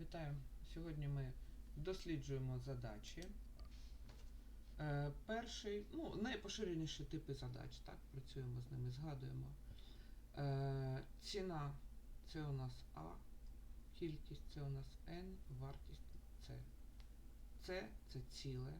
Вітаю! Сьогодні ми досліджуємо задачі. Е, перший, ну, найпоширеніші типи задач, так, працюємо з ними, згадуємо. Е, ціна це у нас А, кількість це у нас N, вартість С. С це ціле.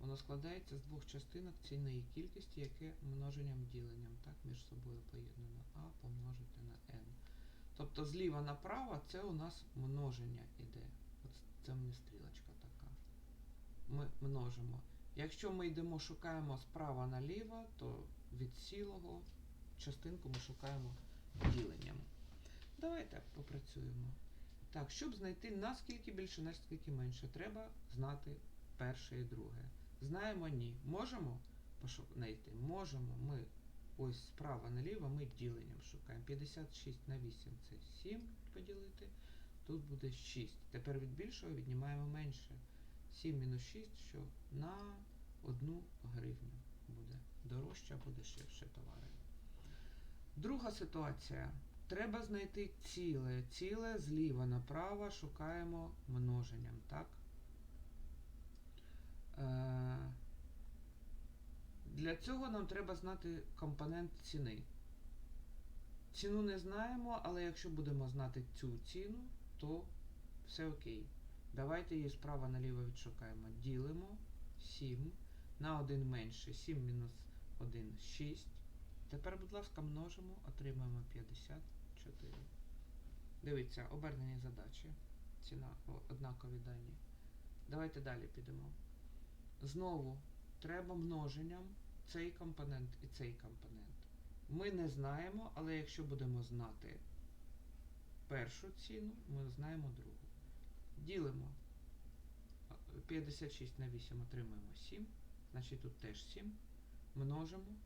Воно складається з двох частинок ціни і кількості, яке множенням діленням так, між собою поєднано. А помножити на N. Тобто зліва направо це у нас множення іде. Це в мене стрілочка така. Ми множимо. Якщо ми йдемо, шукаємо справа наліво, то від цілого частинку ми шукаємо діленням. Давайте попрацюємо. Так, щоб знайти наскільки більше, наскільки менше, треба знати перше і друге. Знаємо ні. Можемо знайти? Можемо. Ми ось справа наліво ми діленням шукаємо. 56 на 8 це 7 поділити. Тут буде 6. Тепер від більшого віднімаємо менше. 7 мінус 6, що на 1 гривню буде. Дорожче або дешевше товари. Друга ситуація. Треба знайти ціле. Ціле зліва направо шукаємо множенням, так? Е, для цього нам треба знати компонент ціни. Ціну не знаємо, але якщо будемо знати цю ціну, то все окей. Давайте її справа наліво відшукаємо. Ділимо 7 на 1 менше. 7 мінус 1 6. Тепер, будь ласка, множимо, отримаємо 54. Дивіться, обернені задачі. Ціна однакові дані. Давайте далі підемо. Знову треба множенням цей компонент і цей компонент. Ми не знаємо, але якщо будемо знати першу ціну, ми знаємо другу. Ділимо 56 на 8 отримуємо 7. Значить тут теж 7. Множимо.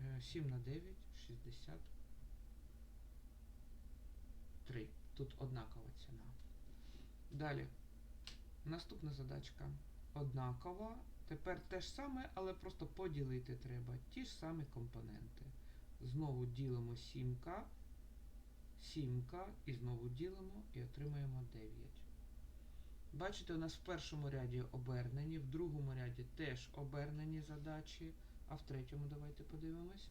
Е, 7 на 9, 63. Тут однакова ціна. Далі. Наступна задачка. Однакова. Тепер те ж саме, але просто поділити треба. Ті ж самі компоненти. Знову ділимо 7, 7 і знову ділимо і отримаємо 9. Бачите, у нас в першому ряді обернені, в другому ряді теж обернені задачі, а в третьому давайте подивимось.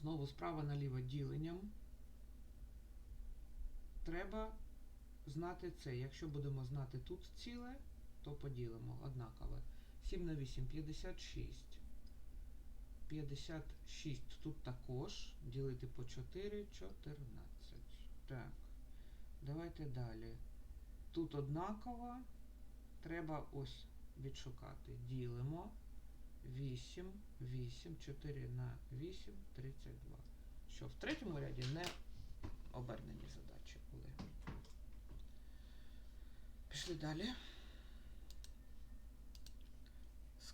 Знову справа наліво діленням. Треба знати це. Якщо будемо знати тут ціле, то поділимо однакове. 7 на 8 56. 56 тут також. Ділити по 4 14. Так. Давайте далі. Тут однаково. Треба ось відшукати. Ділимо. 8, 8, 4 на 8, 32. Що в третьому ряді не обернені задачі були. Пішли далі.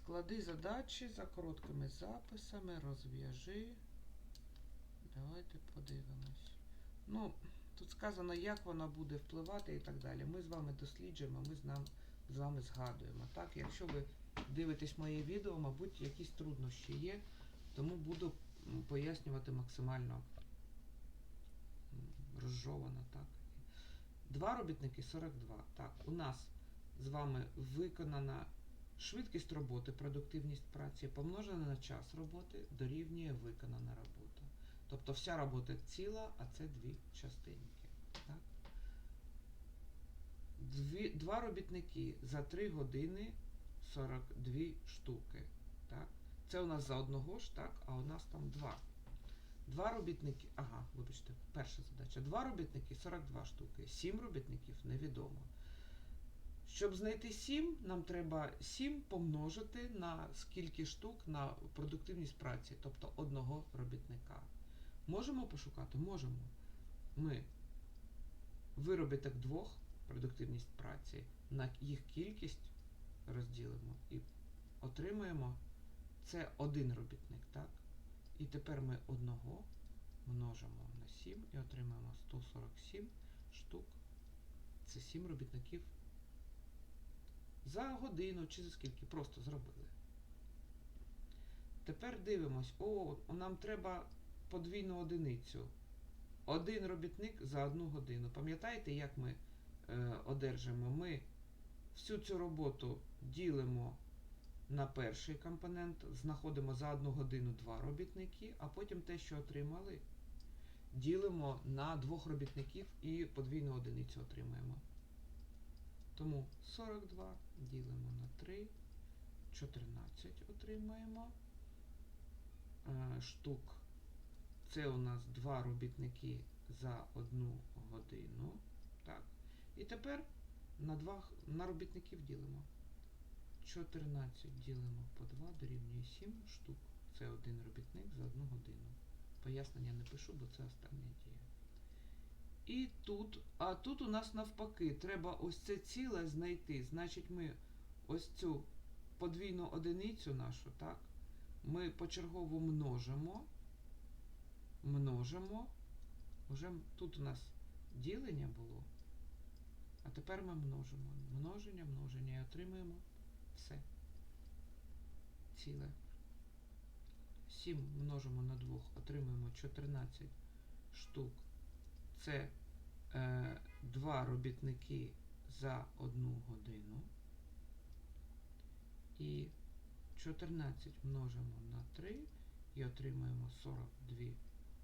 Склади задачі за короткими записами, розв'яжи. Давайте подивимось. Ну, тут сказано, як вона буде впливати і так далі. Ми з вами досліджуємо, ми з, нам, з вами згадуємо. Так, якщо ви дивитесь моє відео, мабуть, якісь труднощі є, тому буду пояснювати максимально розжовано, так. Два робітники 42. Так, у нас з вами виконана швидкість роботи, продуктивність праці помножена на час роботи дорівнює виконана робота. Тобто вся робота ціла, а це дві частинки. Так? Дві, два робітники за 3 години 42 штуки. Так? Це у нас за одного ж, так, а у нас там два. Два робітники, ага, вибачте, перша задача. Два робітники 42 штуки. Сім робітників невідомо. Щоб знайти 7, нам треба 7 помножити на скільки штук на продуктивність праці, тобто одного робітника. Можемо пошукати? Можемо. Ми виробіток двох, продуктивність праці, на їх кількість розділимо і отримаємо це один робітник, так? І тепер ми одного множимо на 7 і отримаємо 147 штук. Це 7 робітників за годину чи за скільки просто зробили. Тепер дивимось, о, нам треба подвійну одиницю. один робітник за одну годину. Пам'ятаєте, як ми е, одержимо? Ми всю цю роботу ділимо на перший компонент, знаходимо за одну годину два робітники, а потім те, що отримали, ділимо на двох робітників і подвійну одиницю отримаємо. Тому 42 ділимо на 3, 14 отримаємо. Е, штук. Це у нас два робітники за одну годину. Так. І тепер на, два, на робітників ділимо. 14 ділимо по 2 дорівнює 7 штук. Це один робітник за одну годину. Пояснення не пишу, бо це остання дія. І тут, а тут у нас навпаки, треба ось це ціле знайти. Значить, ми ось цю подвійну одиницю нашу, так, ми почергово множимо. Множимо. Уже тут у нас ділення було. А тепер ми множимо. Множення, множення і отримуємо все. Ціле. 7 множимо на 2, отримуємо 14 штук. Це е, 2 робітники за одну годину. І 14 множимо на 3 і отримуємо 42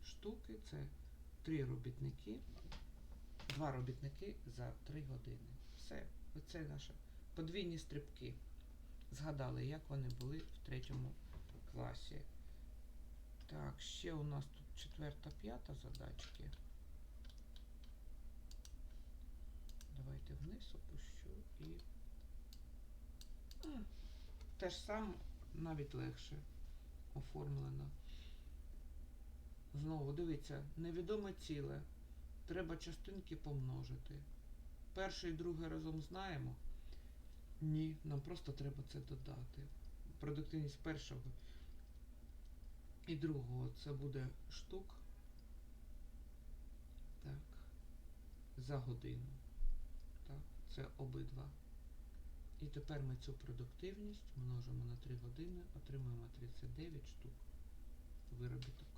штуки. Це 3 робітники. 2 робітники за 3 години. Все. Оце наші подвійні стрибки. Згадали, як вони були в третьому класі. Так, ще у нас тут четверта, п'ята задачки. Давайте вниз опущу і. Те ж саме, навіть легше оформлено. Знову дивіться, невідоме ціле. Треба частинки помножити. Перше і друге разом знаємо. Ні, нам просто треба це додати. Продуктивність першого і другого це буде штук. Так. За годину. Це обидва. І тепер ми цю продуктивність множимо на 3 години, отримуємо 39 штук виробіток.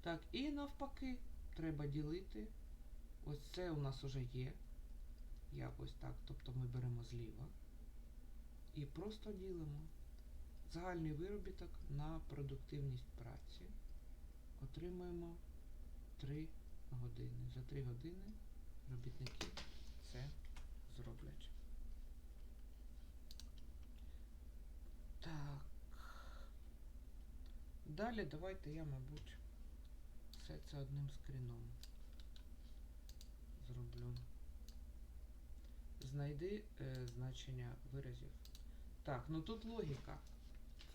Так, і навпаки, треба ділити. Ось це у нас уже є. Якось так. Тобто ми беремо зліва і просто ділимо загальний виробіток на продуктивність праці. Отримуємо 3 години. За 3 години робітники це зроблять. Так. Далі давайте я, мабуть, все це одним скріном зроблю. Знайди е, значення виразів. Так, ну тут логіка.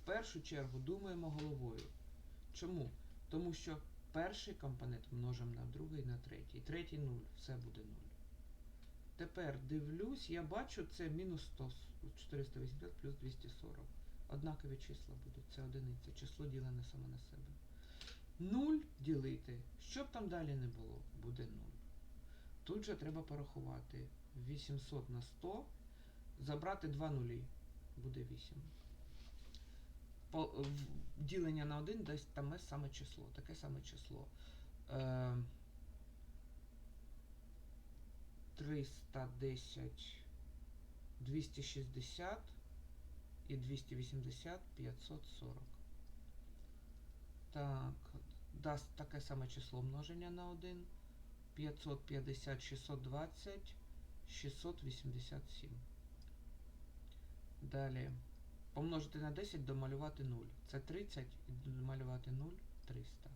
В першу чергу думаємо головою. Чому? Тому що перший компонент множимо на другий, на третій. Третій 0, все буде 0. Тепер дивлюсь, я бачу, це мінус 100, 480 плюс 240. Однакові числа будуть. Це одиниця. Число ділене саме на себе. 0 ділити. Що б там далі не було, буде 0. Тут же треба порахувати. 800 на 100. Забрати 2 нулі. Буде 8. По, в- ділення на 1 дасть саме число. Таке саме число. Е, 310, 260 і 280, 540. Так, дасть таке саме число множення на 1. 550, 620, 687. Далі. Помножити на 10, домалювати 0. Це 30 і домалювати 0 300.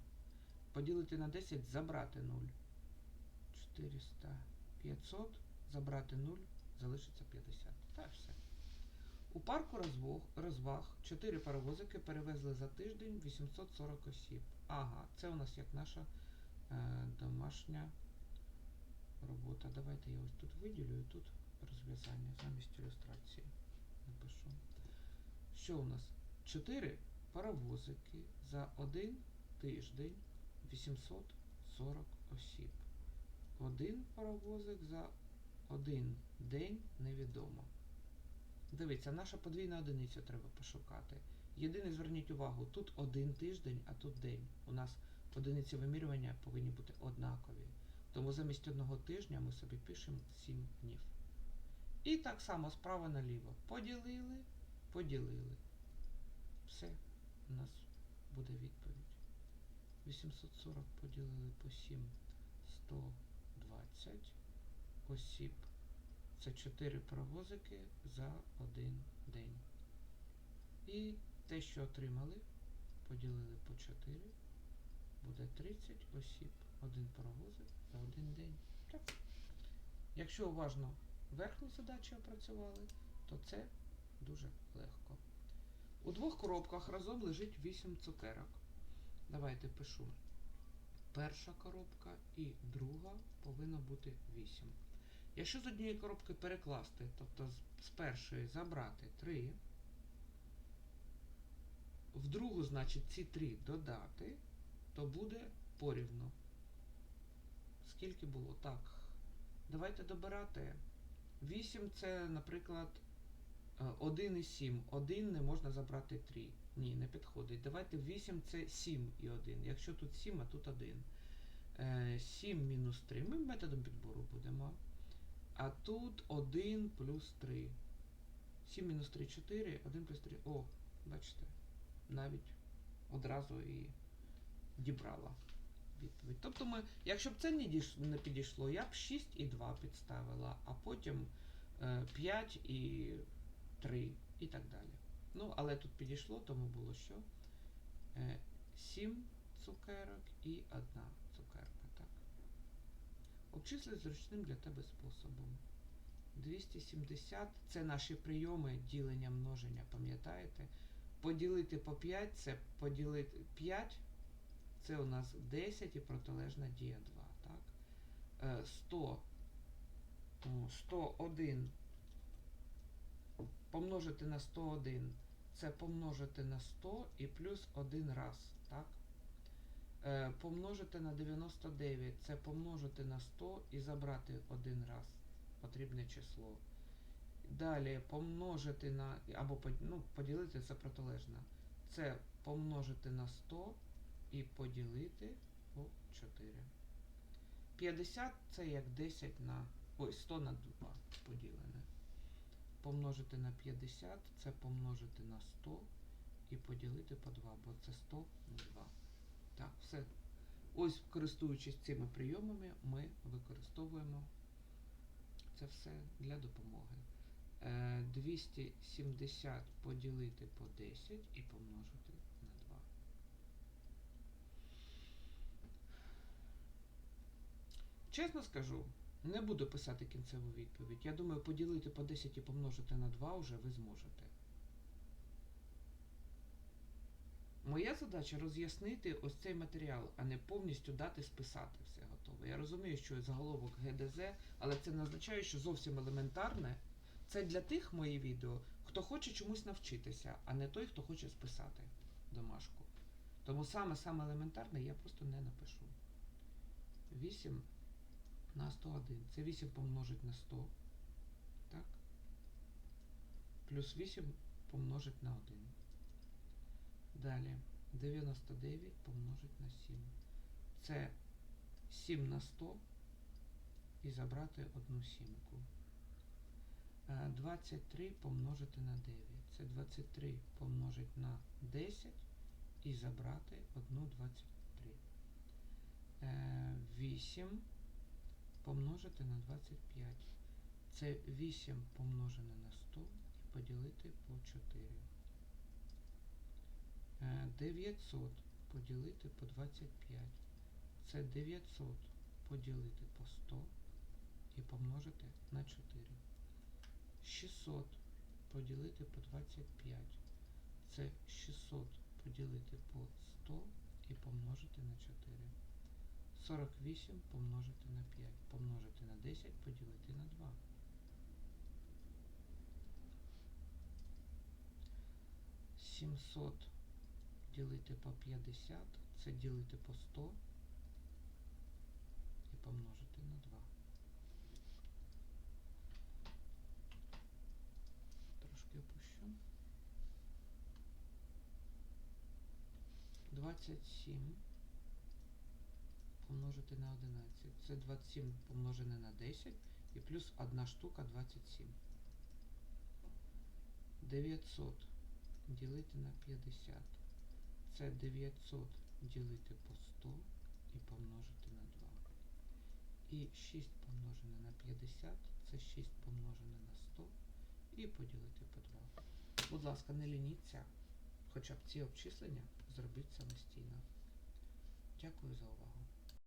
Поділити на 10, забрати 0. 400, 500, забрати 0, залишиться 50. Так, все. У парку розваг, розваг 4 паровозики перевезли за тиждень 840 осіб. Ага, це у нас як наша е, домашня робота. Давайте я ось тут виділю і тут розв'язання замість ілюстрації напишу. Що у нас? 4 паровозики за один тиждень 840 осіб. Один паровозик за один день невідомо. Дивіться, наша подвійна одиниця треба пошукати. Єдине, зверніть увагу, тут один тиждень, а тут день. У нас одиниці вимірювання повинні бути однакові. Тому замість одного тижня ми собі пишемо 7 днів. І так само справа наліво. Поділили, поділили. Все, у нас буде відповідь. 840 поділили по 7 120 осіб. Це 4 паровозики за один день. І те, що отримали, поділили по 4, буде 30 осіб. Один паровозик за один день. Так. Якщо уважно верхню задачу опрацювали, то це дуже легко. У двох коробках разом лежить 8 цукерок. Давайте пишу. Перша коробка і друга повинна бути 8. Якщо з однієї коробки перекласти, тобто з, першої забрати 3, в другу, значить, ці 3 додати, то буде порівну. Скільки було? Так. Давайте добирати. 8 це, наприклад, 1 і 7. 1 не можна забрати 3. Ні, не підходить. Давайте 8 це 7 і 1. Якщо тут 7, а тут 1. 7 мінус 3. Ми методом підбору будемо. А тут 1 плюс 3. 7 мінус 3 4, 1 плюс 3. О, бачите, навіть одразу і дібрала відповідь. Тобто ми, якщо б це не, дійш, не підійшло, я б 6 і 2 підставила, а потім е, 5 і 3 і так далі. Ну, але тут підійшло, тому було що? Е, 7 цукерок і 1 цукерка. Так. Обчисли зручним для тебе способом. 270 це наші прийоми ділення множення, пам'ятаєте? Поділити по 5 це поділити 5, це у нас 10 і протилежна дія 2. Так? Е, 100, 101 помножити на 101 це помножити на 100 і плюс 1 раз. Так? Е, помножити на 99 це помножити на 100 і забрати один раз потрібне число. Далі помножити на, або ну, поділити це протилежно. Це помножити на 100 і поділити по 4. 50 це як 10 на. Ой, 100 на 2 поділене. Помножити на 50 це помножити на 100 і поділити по 2, бо це 100 на 2. Так, все. Ось, користуючись цими прийомами, ми використовуємо це все для допомоги. 270 поділити по 10 і помножити на 2. Чесно скажу, не буду писати кінцеву відповідь. Я думаю, поділити по 10 і помножити на 2 вже ви зможете. Моя задача роз'яснити ось цей матеріал, а не повністю дати списати все готове. Я розумію, що заголовок ГДЗ, але це не означає, що зовсім елементарне. Це для тих мої відео, хто хоче чомусь навчитися, а не той, хто хоче списати домашку. Тому саме-саме елементарне я просто не напишу. 8 на 101. Це 8 помножить на 100. Так? Плюс 8 помножить на 1. Далі 99 помножить на 7. Це 7 на 100 і забрати одну сімку. 23 помножити на 9. Це 23 помножить на 10 і забрати одну 23. 8 помножити на 25. Це 8 помножене на 100 і поділити по 4. 900 поділити по 25. Це 900 поділити по 100 і помножити на 4. 600 поділити по 25. Це 600 поділити по 100 і помножити на 4. 48 помножити на 5. Помножити на 10 поділити на 2. 700 ділити по 50, це ділити по 100 і помножити на 2. Трошки опущу. 27 помножити на 11. Це 27 помножене на 10 і плюс 1 штука 27. 900 ділити на 50. Це 900 ділити по 100 і помножити на 2. І 6 помножене на 50, це 6 помножене на 100 і поділити по 2. Будь ласка, не лініться, хоча б ці обчислення зробіть самостійно. Дякую за увагу.